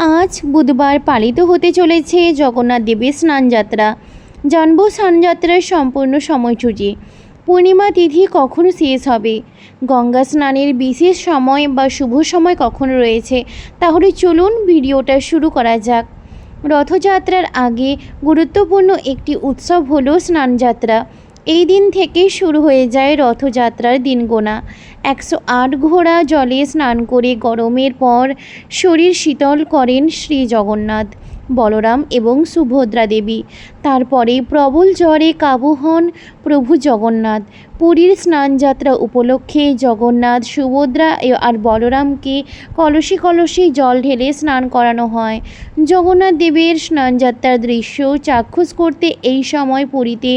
আজ বুধবার পালিত হতে চলেছে জগন্নাথ দেবের স্নানযাত্রা। জানব স্নানযাত্রার সম্পূর্ণ সময়সূচি। পূর্ণিমা তিথি কখন শেষ হবে? গঙ্গা স্নানের বিশেষ সময় বা শুভ সময় কখন রয়েছে? তাহলে চলুন ভিডিওটা শুরু করা যাক। রথযাত্রার আগে গুরুত্বপূর্ণ একটি উৎসব হলো স্নানযাত্রা। এই দিন থেকেই শুরু হয়ে যায় রথযাত্রার দিন গোনা একশো আট ঘোড়া জলে স্নান করে গরমের পর শরীর শীতল করেন শ্রী জগন্নাথ বলরাম এবং সুভদ্রা দেবী। তারপরে প্রবল জ্বরে কাবু হন প্রভু জগন্নাথ। পুরীর স্নানযাত্রা উপলক্ষে জগন্নাথ, সুভদ্রা আর বলরামকে কলসি কলসি জল ঢেলে স্নান করানো হয়। জগন্নাথ দেবের স্নানযাত্রার দৃশ্য চাক্ষুষ করতে এই সময় পুরীতে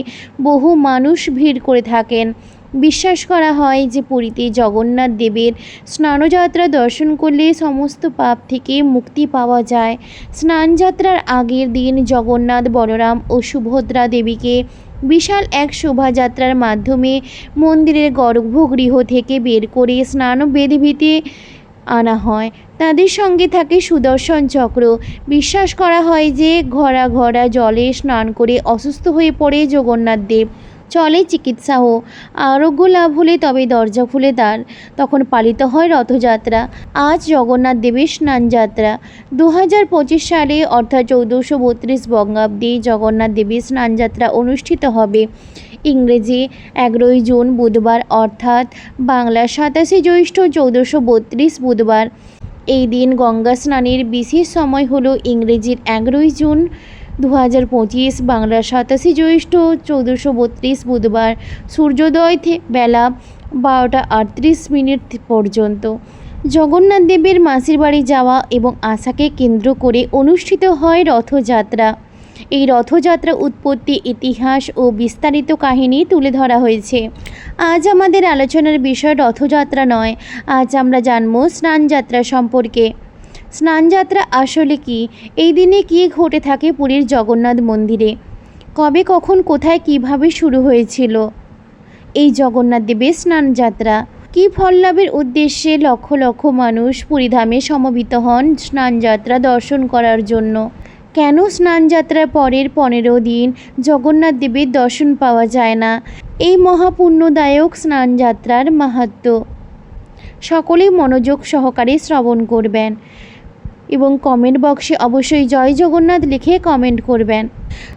বহু মানুষ ভিড় করে থাকেন। বিশ্বাস করা হয় যে পুরীতে জগন্নাথ দেবের স্নানযাত্রা দর্শন করলে সমস্ত পাপ থেকে মুক্তি পাওয়া যায়। স্নানযাত্রার আগের দিন জগন্নাথ, বলরাম ও সুভদ্রা দেবীকে বিশাল এক শোভাযাত্রার মাধ্যমে মন্দিরের গর্ভগৃহ থেকে বের করে স্নান বেদিভিতে আনা হয়। তাদের সঙ্গে থাকে সুদর্শন চক্র। বিশ্বাস করা হয় যে ঘরা ঘরা জলে স্নান করে অসুস্থ হয়ে পড়ে জগন্নাথ দেব। চলে চিকিৎসাও আরোগ্য লাভ হলে তবে দরজা খুলে দ্বার তখন পালিত হয় রথযাত্রা। আজ জগন্নাথ দেবের স্নানযাত্রা। দু হাজার পঁচিশ সালে অর্থাৎ চৌদ্দশো বত্রিশ বঙ্গাব্দে জগন্নাথ দেবের স্নানযাত্রা অনুষ্ঠিত হবে। ইংরেজি এগারোই জুন বুধবার অর্থাৎ বাংলা সাতাশে জ্যৈষ্ঠ চৌদ্দশো বত্রিশ বুধবার। এই দিন গঙ্গা স্নানের বিশেষ সময় হলো ইংরেজির এগারোই জুন দু হাজার পঁচিশ বাংলা সাতাশে জ্যৈষ্ঠ চৌদ্দশো বত্রিশ বুধবার সূর্যোদয় বেলা বারোটা আটত্রিশ মিনিট পর্যন্ত। জগন্নাথ দেবের মাসির বাড়ি যাওয়া এবং আশাকে কেন্দ্র করে অনুষ্ঠিত হয় রথযাত্রা। এই রথযাত্রা উৎপত্তি ইতিহাস ও বিস্তারিত কাহিনী তুলে ধরা হয়েছে। আজ আমাদের আলোচনার বিষয় রথযাত্রা নয়, আজ আমরা জানব স্নানযাত্রা সম্পর্কে। স্নানযাত্রা আসলে কি? এই দিনে কী ঘটে থাকে পুরীর জগন্নাথ মন্দিরে? কবে, কখন, কোথায়, কীভাবে শুরু হয়েছিল? এই জগন্নাথ দেবের স্নানযাত্রা। কী ফল লাভের উদ্দেশ্যে লক্ষ লক্ষ মানুষ পুরীধামে সমবেত হন স্নানযাত্রা দর্শন করার জন্য? কেন স্নানযাত্রার পরের পনেরো দিন জগন্নাথ দেবের দর্শন পাওয়া যায় না? এই মহাপুণ্যদায়ক স্নানযাত্রার মাহাত্ম্য। সকলেই মনোযোগ সহকারে শ্রবণ করবেন। এবং কমেন্ট বক্সে অবশ্যই জয় জগন্নাথ লিখে কমেন্ট করবেন।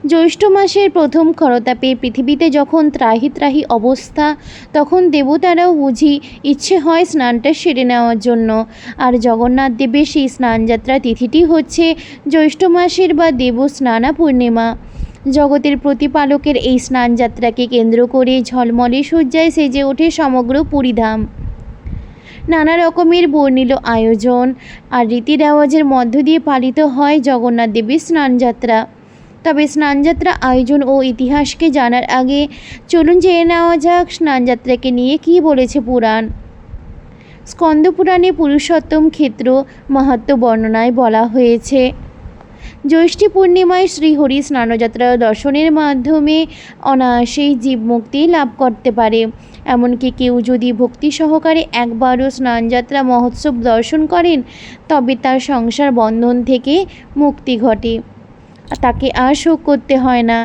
জ্যৈষ্ঠ মাসের প্রথম খরতাপে পৃথিবীতে যখন ত্রাহি ত্রাহি অবস্থা, তখন দেবতারাও বুঝি ইচ্ছে হয় স্নানটা সেরে নেওয়ার জন্য। আর জগন্নাথ দেবের সেই স্নানযাত্রা তিথিটি হচ্ছে জ্যৈষ্ঠ মাসের বা দেব স্নানা পূর্ণিমা। জগতের প্রতিপালকের এই স্নানযাত্রাকে কেন্দ্র করে ঝলমলে সজ্জায় সেজে ওঠে সমগ্র পুরীধাম। নানা রকমের বর্ণিল আয়োজন আর রীতি রেওয়াজের মধ্য দিয়ে পালিত হয় জগন্নাথ দেবীর স্নানযাত্রা। তবে স্নানযাত্রা আয়োজন ও ইতিহাসকে জানার আগে চলুন জেনে নেওয়া যাক স্নানযাত্রাকে নিয়ে কী বলেছে পুরাণ। স্কন্দপুরাণে পুরুষোত্তম ক্ষেত্র মাহাত্ম বর্ণনায় বলা হয়েছে। জ্যৈষ্ঠী পূর্ণিমায় শ্রীহরি স্নানযাত্রা দর্শনের মাধ্যমে অনায়াসেই জীব মুক্তি লাভ করতে পারে। এমনকি কেউ যদি ভক্তি সহকারে একবারও স্নানযাত্রা মহোৎসব দর্শন করেন, তবে তার সংসার বন্ধন থেকে মুক্তি ঘটে। তাকে আর শোক করতে হয় না।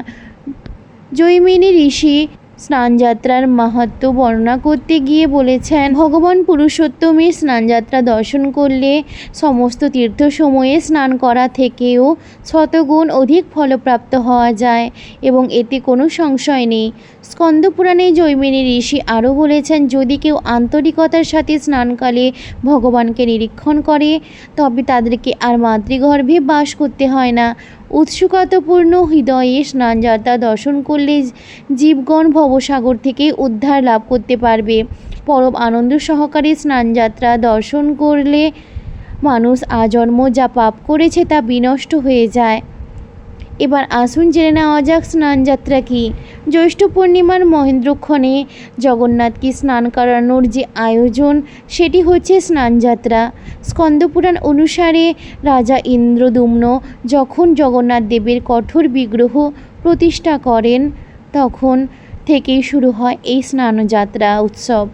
জৈমিনী ঋষি স্নানযাত্রার মাহাত্ম্য বর্ণনা করতে গিয়ে বলেছেন, ভগবান পুরুষোত্তমের স্নানযাত্রা দর্শন করলে সমস্ত তীর্থ সময়ে স্নান করা থেকেও শতগুণ অধিক ফলপ্রাপ্ত হওয়া যায় এবং এতে কোনো সংশয় নেই। স্কন্দপুরাণে জৈমিনী ঋষি আরও বলেছেন, যদি কেউ আন্তরিকতার সাথে স্নানকালে ভগবানকে নিরীক্ষণ করে, তবে তাদেরকে আর মাতৃগর্ভে বাস করতে হয় না। উৎসুকতাপূর্ণ হৃদয়ে স্নানযাত্রা দর্শন করলে জীবগণ ভবসাগর থেকে উদ্ধার লাভ করতে পারবে। পরম আনন্দ সহকারে স্নানযাত্রা দর্শন করলে মানুষ আজন্ম যা পাপ করেছে তা বিনষ্ট হয়ে যায়। এবার আসুন জেনে নেওয়া যাক স্নানযাত্রা কী। জ্যৈষ্ঠ পূর্ণিমার মহেন্দ্রক্ষণে জগন্নাথকে স্নান করানোর যে আয়োজন, সেটি হচ্ছে স্নানযাত্রা স্কন্দপুরাণ অনুসারে রাজা ইন্দ্রদুম্ন যখন জগন্নাথ দেবের কঠোর বিগ্রহ প্রতিষ্ঠা করেন, তখন থেকেই শুরু হয় এই স্নানযাত্রা উৎসব।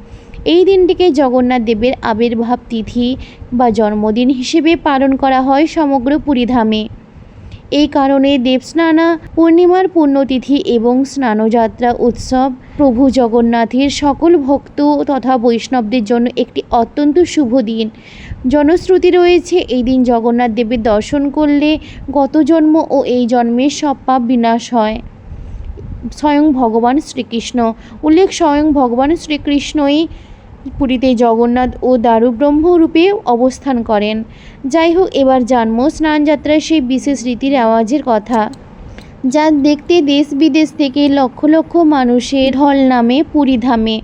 এই দিনটিকে জগন্নাথ দেবের আবির্ভাব তিথি বা জন্মদিন হিসেবে পালন করা হয় সমগ্র পুরীধামে। এই কারণে দেবস্নানা, পূর্ণিমার পুণ্যতিথি এবং স্নানযাত্রা উৎসব, প্রভু জগন্নাথের সকল ভক্ত তথা বৈষ্ণবদের জন্য একটি অত্যন্ত শুভ দিন। জনশ্রুতি রয়েছে, এই দিন জগন্নাথ দেবের দর্শন করলে গত জন্ম ও এই জন্মের সব পাপ বিনাশ হয়। স্বয়ং ভগবান শ্রীকৃষ্ণ। উল্লেখ, স্বয়ং ভগবান শ্রীকৃষ্ণই পুরীতে জগন্নাথ ও দারুব্রহ্ম রূপে অবস্থান করেন। যাই হোক, এবার জানব স্নানযাত্রার সেই বিশেষ রীতির আওয়াজের কথা। যা দেখতে দেশ বিদেশ থেকে লক্ষ লক্ষ মানুষের ঢল নামে পুরীধামে।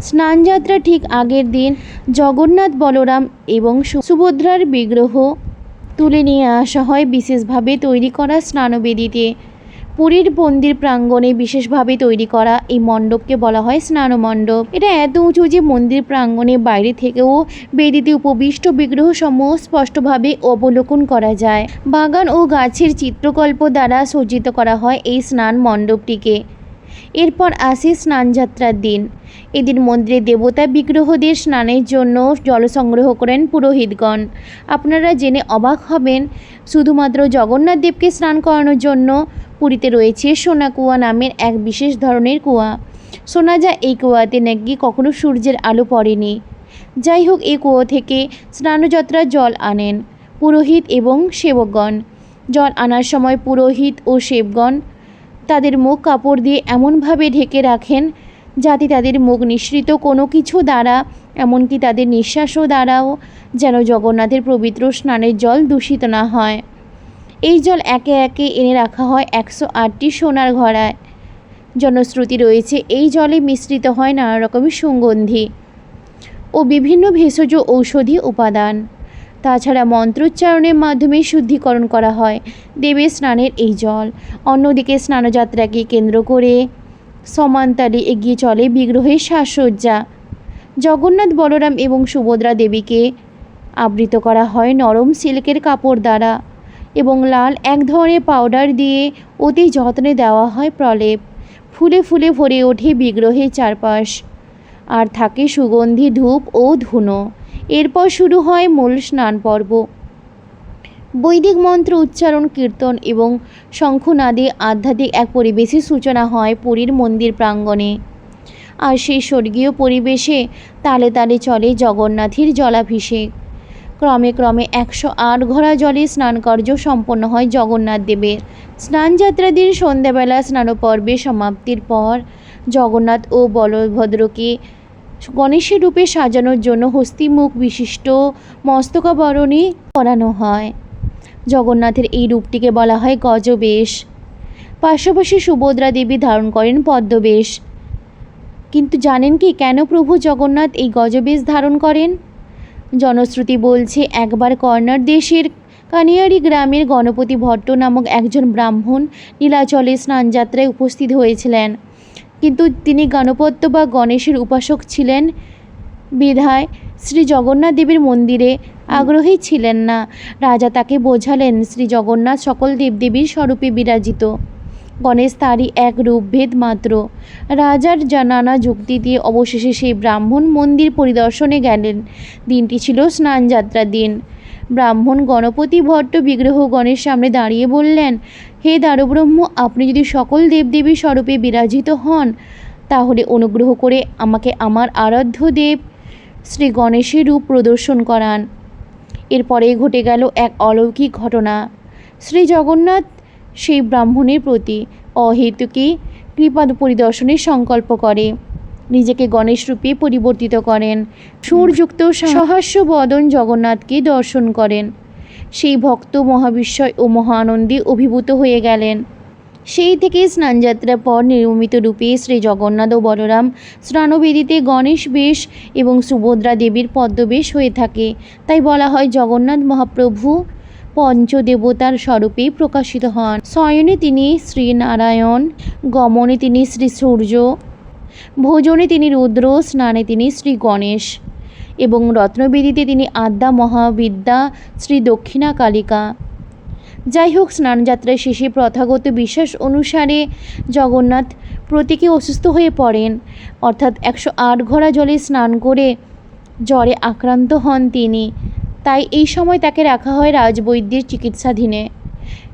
স্নানযাত্রা ঠিক আগের দিন জগন্নাথ বলরাম এবং সুভদ্রার বিগ্রহ তুলে নিয়ে আসা হয় বিশেষভাবে তৈরি করা স্নানবেদিতে। পুরীর মন্দির প্রাঙ্গণে বিশেষভাবে তৈরি করা এই মণ্ডপকে বলা হয় স্নান মণ্ডপ এটা এত উঁচু যে মন্দির প্রাঙ্গণে বাইরে থেকেও বেদিতে উপবিষ্ট বিগ্রহ সমূহ স্পষ্টভাবে অবলোকন করা যায়। বাগান ও গাছের চিত্রকল্প দ্বারা সজ্জিত করা হয় এই স্নান মণ্ডপটিকে। এরপর আসে স্নানযাত্রার দিন। এদিন মন্দিরে দেবতা বিগ্রহদের স্নানের জন্য জল সংগ্রহ করেন পুরোহিতগণ। আপনারা জেনে অবাক হবেন, শুধুমাত্র জগন্নাথ দেবকে স্নান করানোর জন্য পুরীতে রয়েছে সোনা কুয়া নামের এক বিশেষ ধরনের কুয়া। শোনা যায় এই কুয়াতে নাকি কখনো সূর্যের আলো পড়েনি। যাই হোক, এই কুয়ো থেকে স্নানযাত্রার জল আনেন পুরোহিত এবং সেবকগণ। জল আনার সময় পুরোহিত ও সেবগণ তাদের মুখ কাপড় দিয়ে এমনভাবে ঢেকে রাখেন যাতে তাদের মুখ নিঃসৃত কোনো কিছু দ্বারা, এমনকি তাদের নিঃশ্বাসও দ্বারাও, যেন জগন্নাথের পবিত্র স্নানের জল দূষিত না হয়। এই জল একে একে এনে রাখা হয় একশো আটটি সোনার ঘড়ায় জনশ্রুতি রয়েছে, এই জলে মিশ্রিত হয় নানা রকমের সুগন্ধি ও বিভিন্ন ভেষজ ঔষধি উপাদান। তাছাড়া মন্ত্রোচ্চারণের মাধ্যমে শুদ্ধিকরণ করা হয়। দেবের স্নানের এই জল। অন্যদিকে স্নানযাত্রাকে কেন্দ্র করে সমান্তালে এগিয়ে চলে বিগ্রহের সাজসজ্জা। জগন্নাথ বলরাম এবং সুভদ্রা দেবীকে আবৃত করা হয় নরম সিল্কের কাপড় দ্বারা। এবং লাল এক ধরনের পাউডার দিয়ে অতি যত্নে দেওয়া হয় প্রলেপ। ফুলে ফুলে ভরে ওঠে বিগ্রহের চারপাশ। আর থাকে সুগন্ধি, ধূপ ও ধুনো। এরপর শুরু হয় মূল স্নান পর্ব। বৈদিক মন্ত্র উচ্চারণ, কীর্তন এবং শঙ্খনাদে আধ্যাত্মিক এক পরিবেশের সূচনা হয় পুরীর মন্দির প্রাঙ্গণে। আর সেই স্বর্গীয় পরিবেশে তালে তালে চলে জগন্নাথের জলাভিষেক। ক্রমে ক্রমে একশো আট ঘোড়া জলে স্নানকার্য সম্পন্ন হয় জগন্নাথ দেবের। দিন সন্ধ্যাবেলা স্নানপর্বের সমাপ্তির পর জগন্নাথ ও বলভদ্রকে গণেশের রূপে সাজানোর জন্য হস্তিমুখ বিশিষ্ট মস্তকাবরণী করানো হয়। জগন্নাথের এই রূপটিকে বলা হয় গজবেশ। পাশাপাশি সুভদ্রা দেবী ধারণ করেন পদ্মবেশ। কিন্তু জানেন কি, কেন প্রভু জগন্নাথ এই গজবেশ ধারণ করেন? জনশ্রুতি বলছে, একবার কর্নার দেশের কানিয়ারি গ্রামের গণপতি ভট্ট নামক একজন ব্রাহ্মণ নীলাচলে স্নানযাত্রায় উপস্থিত হয়েছিলেন। কিন্তু তিনি গণপত্য বা গণেশের উপাসক ছিলেন বিধায় শ্রী জগন্নাথ দেবীর মন্দিরে আগ্রহী ছিলেন না। রাজা তাকে বোঝালেন, শ্রী জগন্নাথ সকল দেবদেবীর স্বরূপে বিরাজিত। গণেশ তারই এক রূপভেদ মাত্র। রাজার নানা যুক্তি দিয়ে অবশেষে সেই ব্রাহ্মণ মন্দির পরিদর্শনে গেলেন। দিনটি ছিল স্নানযাত্রার দিন। ব্রাহ্মণ গণপতি ভট্ট বিগ্রহ গণের সামনে দাঁড়িয়ে বললেন, হে দারুব্রহ্ম, আপনি যদি সকল দেবদেবীর স্বরূপে বিরাজিত হন, তাহলে অনুগ্রহ করে আমাকে আমার আরাধ্য দেব শ্রী গণেশের রূপ প্রদর্শন করান। এরপরে ঘটে গেল এক অলৌকিক ঘটনা। শ্রী জগন্নাথ সেই ব্রাহ্মণের প্রতি অহেতুকী কৃপা পরিদর্শনের সংকল্প করে। নিজেকে গণেশ রূপে পরিবর্তিত করেন। সুরযুক্ত সহাস্য বদন জগন্নাথকে দর্শন করেন। সেই ভক্ত মহাবিস্ময় ও মহানন্দে অভিভূত হয়ে গেলেন। সেই থেকে স্নানযাত্রার পর নিয়মিত রূপে শ্রী জগন্নাথ ও বলরাম স্নানবেদিতে গণেশ বেশ এবং সুভদ্রা দেবীর পদ্মবেশ হয়ে থাকে। তাই বলা হয় জগন্নাথ মহাপ্রভু পঞ্চদেবতার স্বরূপে প্রকাশিত হন। শয়নে তিনি শ্রীনারায়ণ, গমনে তিনি শ্রী সূর্য, ভোজনে তিনি রুদ্র, স্নানে তিনি শ্রী গণেশ এবং রত্নবেদিতে তিনি আদ্যা মহাবিদ্যা শ্রী দক্ষিণা কালিকা। যাই হোক স্নানযাত্রা শেষে প্রথাগত বিশ্বাস অনুসারে জগন্নাথ প্রতীকে অসুস্থ হয়ে পড়েন। অর্থাৎ একশো আট ঘোড়া জলে স্নান করে জ্বরে আক্রান্ত হন তিনি। তাই এই সময় তাকে রাখা হয় রাজবৈদ্যের চিকিৎসাধীনে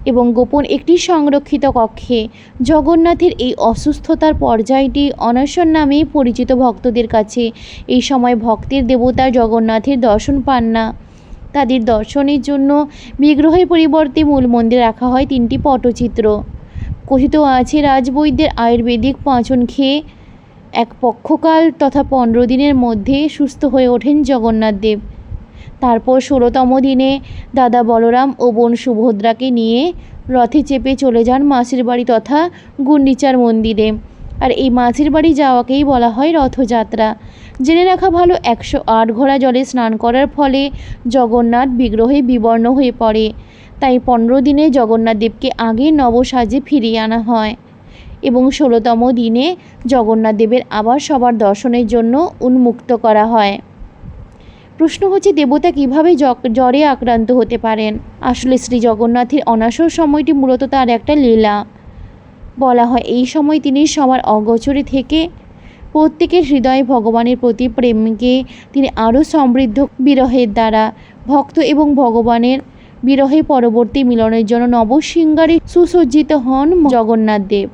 এবং গোপন একটি সংরক্ষিত কক্ষে। জগন্নাথের এই অসুস্থতার পর্যায়টি অনশন নামে পরিচিত ভক্তদের কাছে এই সময় ভক্তের দেবতা জগন্নাথের দর্শন পান না। তাদের দর্শনের জন্য বিগ্রহের পরিবর্তে মূল মন্দিরে রাখা হয় তিনটি পটচিত্র। কথিত আছে, রাজবৈদ্যের আয়ুর্বেদিক পাঁচন খেয়ে এক পক্ষকাল তথা পনেরো দিনের মধ্যে সুস্থ হয়ে ওঠেন জগন্নাথ দেব। তারপর ষোলোতম দিনে দাদা বলরাম ও বোন সুভদ্রাকে নিয়ে রথে চেপে চলে যান মাসির বাড়ি তথা গুন্ডিচার মন্দিরে। আর এই মাসির বাড়ি যাওয়াকেই বলা হয় রথযাত্রা। জেনে রাখা ভালো একশো আট ঘোড়া জলে স্নান করার ফলে জগন্নাথ বিগ্রহে বিবর্ণ হয়ে পড়ে। তাই পনেরো দিনে জগন্নাথ দেবকে আগে নবসাজে ফিরিয়ে আনা হয়। এবং ষোলোতম দিনে জগন্নাথ দেবের আবার সবার দর্শনের জন্য উন্মুক্ত করা হয়। প্রশ্ন হচ্ছে দেবতা কীভাবে জ্বরে আক্রান্ত হতে পারেন? আসলে শ্রী জগন্নাথের অনাসর সময়টি মূলত তার একটা লীলা। বলা হয়, এই সময় তিনি সবার অগোচরে থেকে প্রত্যেকের হৃদয়ে ভগবানের প্রতি প্রেমকে তিনি আরও সমৃদ্ধ বিরহের দ্বারা ভক্ত এবং ভগবানের বিরহে পরবর্তী মিলনের জন্য নবশৃঙ্গারে সুসজ্জিত হন জগন্নাথ দেব।